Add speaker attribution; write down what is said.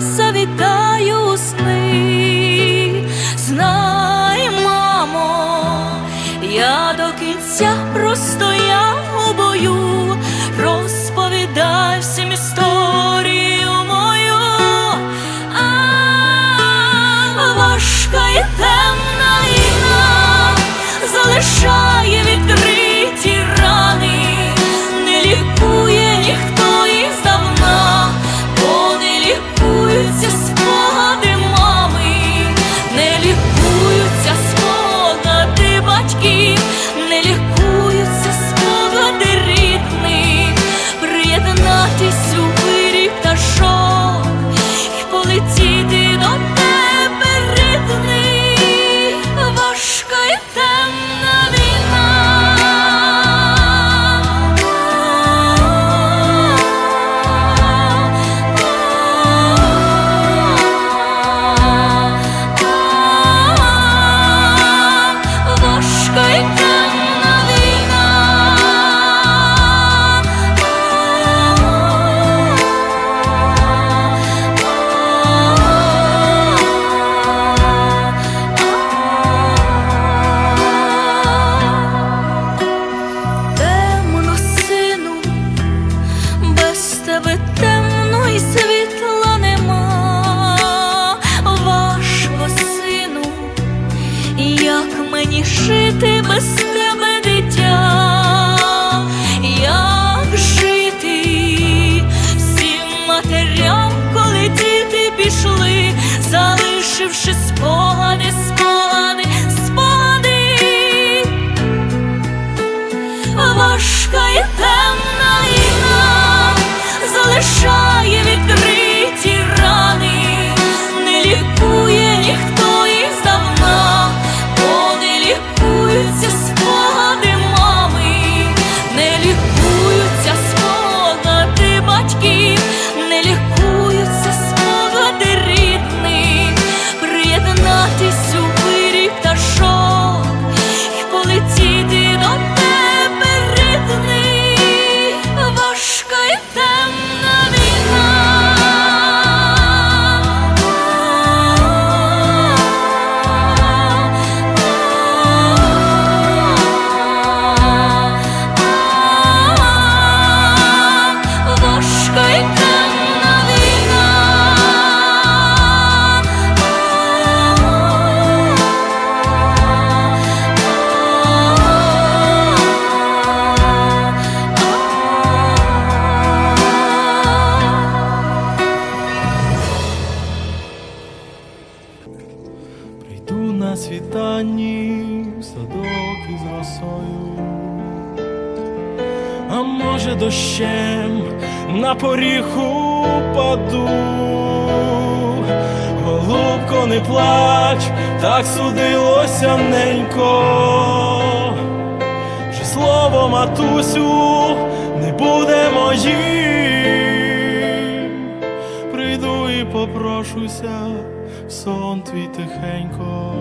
Speaker 1: завітаю сни. Знай, мамо, я до кінця простояв у бою, розповідай всім історію мою. А, важка і темна війна залишає темно і світла нема. Важко, сину, як мені жити без тебе, дитя? Як жити всім матерям, коли діти пішли, залишивши спогади, спогади, спогади. Важка
Speaker 2: на світанні садок із росою, а може дощем на поріг упаду. Голубко, не плач, так судилося ненько. Вже слово матусю не буде моїм. Прийду і попрошуся сон твій тихенько.